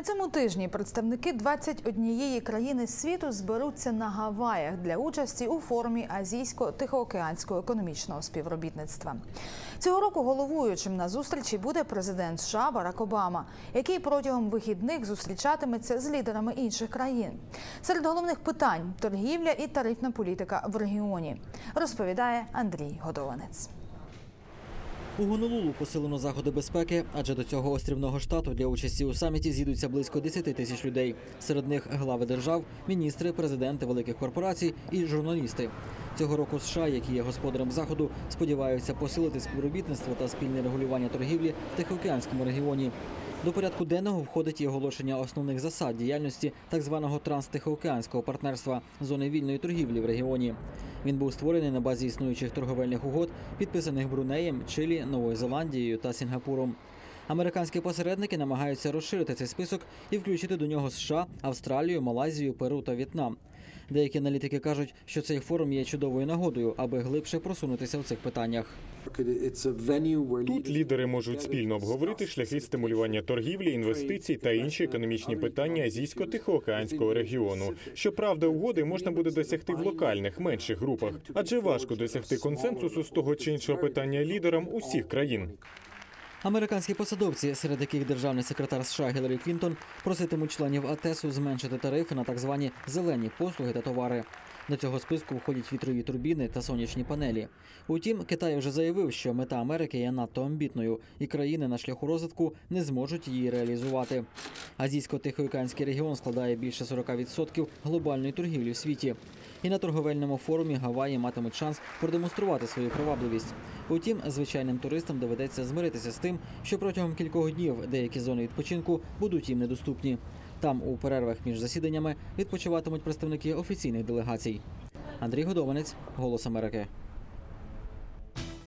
На цьому тижні представники 21 країни світу зберуться на Гаваях для участі у форумі Азійсько-Тихоокеанського економічного співробітництва. Цього року головуючим на зустрічі буде президент США Барак Обама, який протягом вихідних зустрічатиметься з лідерами інших країн. Серед головних питань торгівля і тарифна політика в регіоні, розповідає Андрій Годованець. У Гонолулу посилено заходи безпеки, адже до цього острівного штату для участі у саміті з'їдуться близько 10 тисяч людей. Серед них глави держав, міністри, президенти великих корпорацій і журналісти. Цього року США, які є господарем заходу, сподіваються посилити співробітництво та спільне регулювання торгівлі в Тихоокеанському регіоні. До порядку денного входить і оголошення основних засад діяльності так званого транстихоокеанського партнерства зони вільної торгівлі в регіоні. Він був створений на базі існуючих торговельних угод, підписаних Брунеєм, Чилі, Новою Зеландією та Сінгапуром. Американські посередники намагаються розширити цей список і включити до нього США, Австралію, Малайзію, Перу та В'єтнам. Деякі аналітики кажуть, що цей форум є чудовою нагодою, аби глибше просунутися в цих питаннях. Тут лідери можуть спільно обговорити шляхи стимулювання торгівлі, інвестицій та інші економічні питання азійсько-тихоокеанського регіону. Щоправда, угоди можна буде досягти в локальних менших групах, адже важко досягти консенсусу з того чи іншого питання лідерам усіх країн. Американські посадовці, серед яких державний секретар США Гіларі Клінтон, проситимуть членів АТЕСу зменшити тарифи на так звані зелені послуги та товари. До цього списку входять вітрові турбіни та сонячні панелі. Утім, Китай вже заявив, що мета Америки є надто амбітною, і країни на шляху розвитку не зможуть її реалізувати. Азійсько-тихоокеанський регіон складає більше 40% глобальної торгівлі в світі. І на торговельному форумі Гаваї матимуть шанс продемонструвати свою привабливість. Утім, звичайним туристам доведеться змиритися з тим, що протягом кількох днів деякі зони відпочинку будуть їм недоступні. Там, у перервах між засіданнями, відпочиватимуть представники офіційних делегацій. Андрій Годованець, Голос Америки.